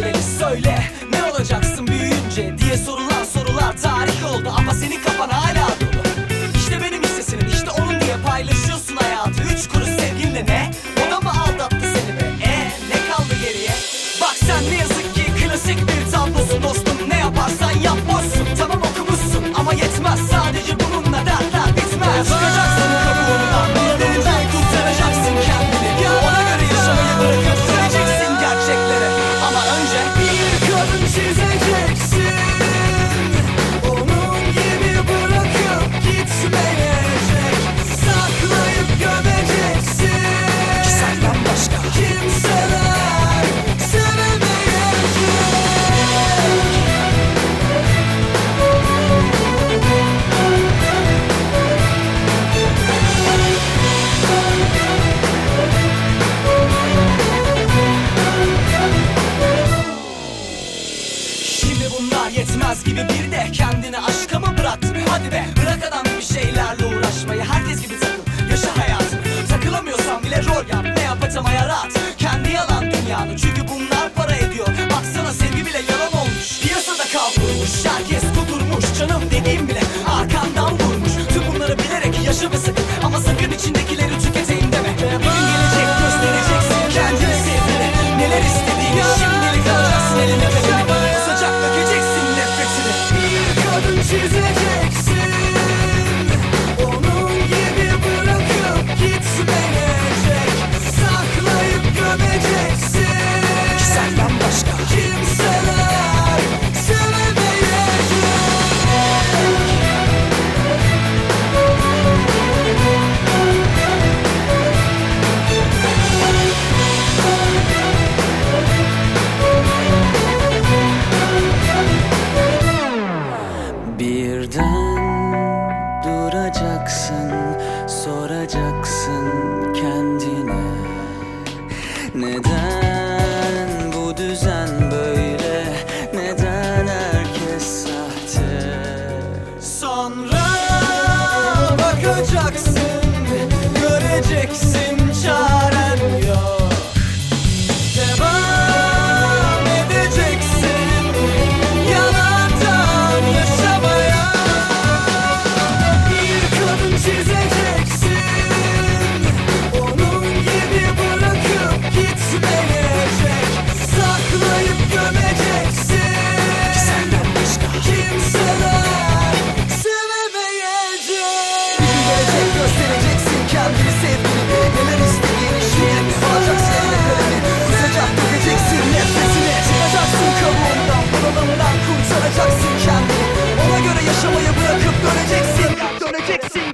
bileni söyle Ne olacaksın büyüyünce diye sorular sorular Tarih oldu. Ama senin kafan hala Seven she's a Hadi be bırak adam gibi şeylerle uğraşmayı. Herkes gibi takıl yaşa hayatını. Takılamıyorsan bile rol yap ne yapacağım hayal at soracaksın, soracaksın kendine. Neden bu düzen böyle, neden herkes sahte? Sonra bakacaksın, göreceksin. bulacaksın kendini. Ona göre yaşamayı bırakıp döneceksin. Döneceksin.